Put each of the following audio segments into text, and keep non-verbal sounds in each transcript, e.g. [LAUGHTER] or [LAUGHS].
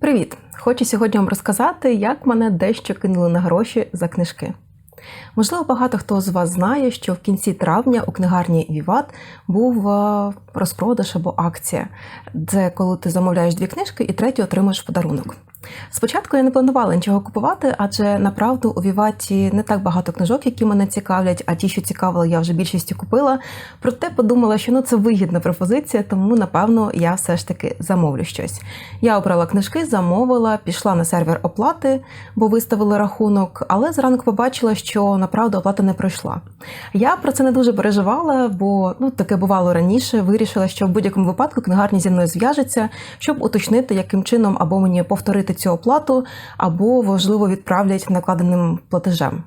Привіт! Хочу сьогодні вам розказати, як мене дещо кинули на гроші за книжки. Можливо, багато хто з вас знає, що в кінці травня у книгарні Віват був е, розпродаж або акція. де коли ти замовляєш дві книжки і третю отримуєш подарунок. Спочатку я не планувала нічого купувати, адже направду у Віваті не так багато книжок, які мене цікавлять, а ті, що цікавили, я вже більшістю купила. Проте подумала, що ну це вигідна пропозиція, тому напевно я все ж таки замовлю щось. Я обрала книжки, замовила, пішла на сервер оплати, бо виставили рахунок, але зранку побачила, що направду оплата не пройшла. Я про це не дуже переживала, бо ну таке бувало раніше. Вирішила, що в будь-якому випадку книгарня зі мною зв'яжеться, щоб уточнити, яким чином або мені повторити цю оплату, або, можливо, відправлять накладеним платежем.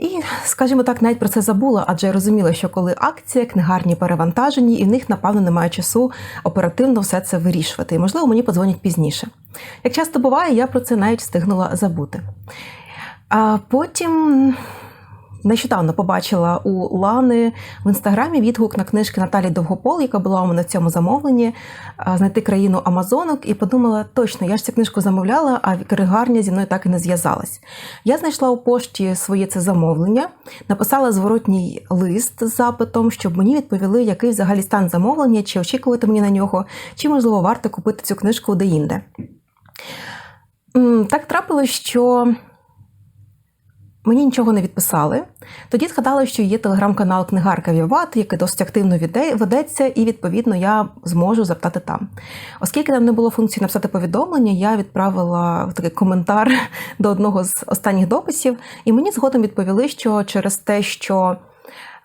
І, скажімо так, навіть про це забула, адже я розуміла, що коли акція, книгарні перевантажені, і в них, напевно, немає часу оперативно все це вирішувати. І, можливо, мені подзвонять пізніше. Як часто буває, я про це навіть встигнула забути. А потім нещодавно побачила у Лани в інстаграмі відгук на книжки Наталі Довгопол, яка була у мене в цьому замовленні, знайти країну Амазонок, і подумала, точно, я ж цю книжку замовляла, а книгарня зі мною так і не зв'язалась. Я знайшла у пошті своє це замовлення, написала зворотній лист з запитом, щоб мені відповіли, який взагалі стан замовлення, чи очікувати мені на нього, чи можливо варто купити цю книжку де-інде. Так трапилось, що Мені нічого не відписали. Тоді згадала, що є телеграм-канал Книгарка Віват, який досить активно ведеться, і відповідно я зможу запитати там. Оскільки там не було функції написати повідомлення, я відправила такий коментар [LAUGHS] до одного з останніх дописів, і мені згодом відповіли, що через те, що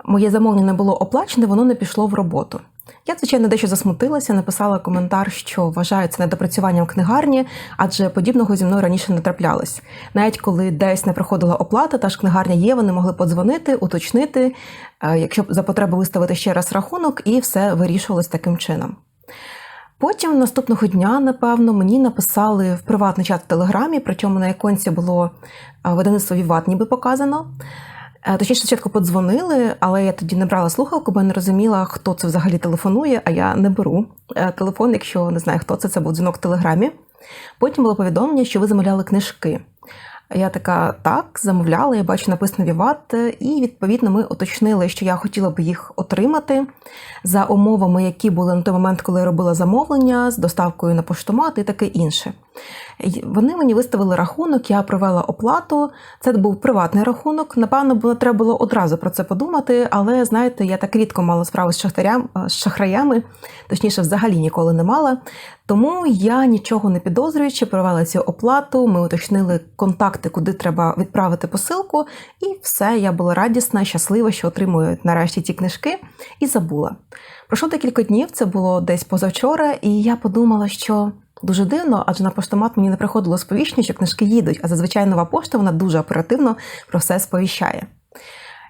моє замовлення не було оплачене, воно не пішло в роботу. Я, звичайно, дещо засмутилася, написала коментар, що вважаю це недопрацюванням книгарні, адже подібного зі мною раніше не траплялось. Навіть коли десь не приходила оплата, та ж книгарня є, вони могли подзвонити, уточнити, е, якщо за потреби виставити ще раз рахунок, і все вирішувалось таким чином. Потім наступного дня, напевно, мені написали в приватний чат в Телеграмі, причому на іконці було е, видавництво Віват ніби показано. Е, точніше, спочатку подзвонили, але я тоді не брала слухавку, бо не розуміла, хто це взагалі телефонує, а я не беру е, телефон, якщо не знаю, хто це, це був дзвінок в телеграмі. Потім було повідомлення, що ви замовляли книжки. Я така так, замовляла, я бачу написано Віват, і відповідно ми уточнили, що я хотіла би їх отримати за умовами, які були на той момент, коли я робила замовлення з доставкою на поштомат і таке інше. Вони мені виставили рахунок, я провела оплату. Це був приватний рахунок. Напевно, було треба було одразу про це подумати, але знаєте, я так рідко мала справу з шахтарям, з шахраями, точніше, взагалі ніколи не мала. Тому я нічого не підозрюючи, провела цю оплату. Ми уточнили контакти, куди треба відправити посилку, і все, я була радісна, щаслива, що отримую нарешті ці книжки, і забула. Пройшло декілька днів, це було десь позавчора, і я подумала, що. Дуже дивно, адже на поштомат мені не приходило сповіщення, що книжки їдуть, а зазвичай нова пошта вона дуже оперативно про все сповіщає.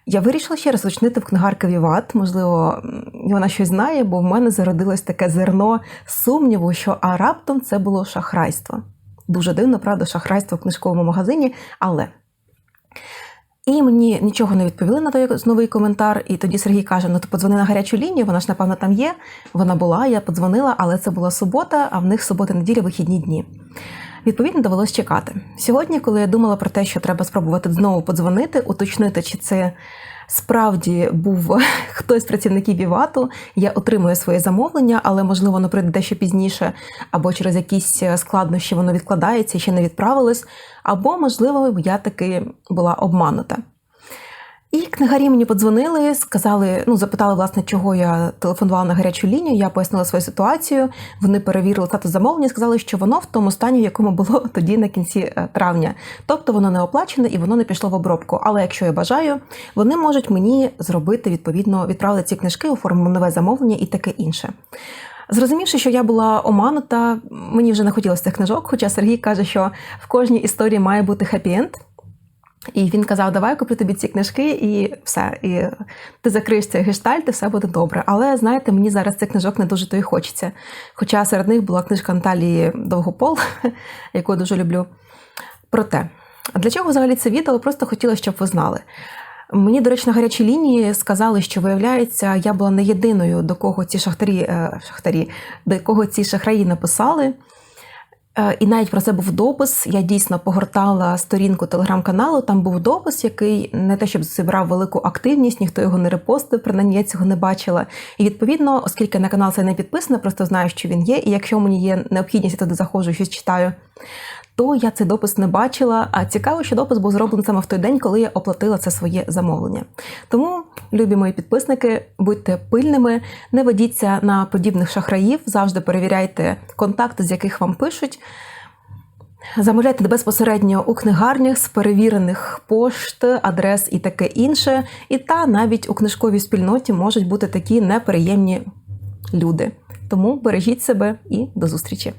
Я вирішила ще раз уточнити в книгарки Віват, можливо, вона щось знає, бо в мене зародилось таке зерно сумніву, що а раптом це було шахрайство. Дуже дивно, правда, шахрайство в книжковому магазині, але і мені нічого не відповіли на той новий коментар. І тоді Сергій каже: Ну, ти подзвони на гарячу лінію, вона ж, напевно, там є. Вона була, я подзвонила, але це була субота, а в них субота неділя вихідні дні. Відповідно, довелось чекати. Сьогодні, коли я думала про те, що треба спробувати знову подзвонити, уточнити, чи це справді був [LAUGHS] хтось з працівників Івату, я отримую своє замовлення, але можливо воно прийде дещо пізніше, або через якісь складнощі воно відкладається ще не відправилось, або, можливо, я таки була обманута. І книгарі мені подзвонили, сказали, ну запитали, власне, чого я телефонувала на гарячу лінію. Я пояснила свою ситуацію. Вони перевірили статус замовлення, сказали, що воно в тому стані, в якому було [LAUGHS] тоді на кінці е, травня. Тобто воно не оплачене і воно не пішло в обробку. Але якщо я бажаю, вони можуть мені зробити відповідно відправити ці книжки, оформити нове замовлення і таке інше. Зрозумівши, що я була оманута, мені вже не хотілося цих книжок. Хоча Сергій каже, що в кожній історії має бути хеппі-енд. І він казав: Давай куплю тобі ці книжки, і все. І ти закриєш цей гештальт, і все буде добре. Але знаєте, мені зараз цих книжок не дуже то і хочеться. Хоча серед них була книжка Наталії Довгопол, [LAUGHS] яку я дуже люблю. Проте, для чого взагалі це відео? Просто хотіла, щоб ви знали. Мені, до речі, на гарячій лінії сказали, що виявляється, я була не єдиною, до кого ці шахтарі, е, шахтарі до кого ці шахраї написали. Е, І навіть про це був допис. Я дійсно погортала сторінку телеграм-каналу. Там був допис, який не те, щоб зібрав велику активність, ніхто його не репостив, принаймні я цього не бачила. І відповідно, оскільки на канал це не підписано, просто знаю, що він є. І якщо мені є необхідність, я туди заходжу, щось читаю. То я цей допис не бачила. А цікаво, що допис був зроблений саме в той день, коли я оплатила це своє замовлення. Тому, любі мої підписники, будьте пильними, не ведіться на подібних шахраїв, завжди перевіряйте контакти, з яких вам пишуть. Замовляйте безпосередньо у книгарнях з перевірених пошт, адрес і таке інше. І та навіть у книжковій спільноті можуть бути такі неприємні люди. Тому бережіть себе і до зустрічі!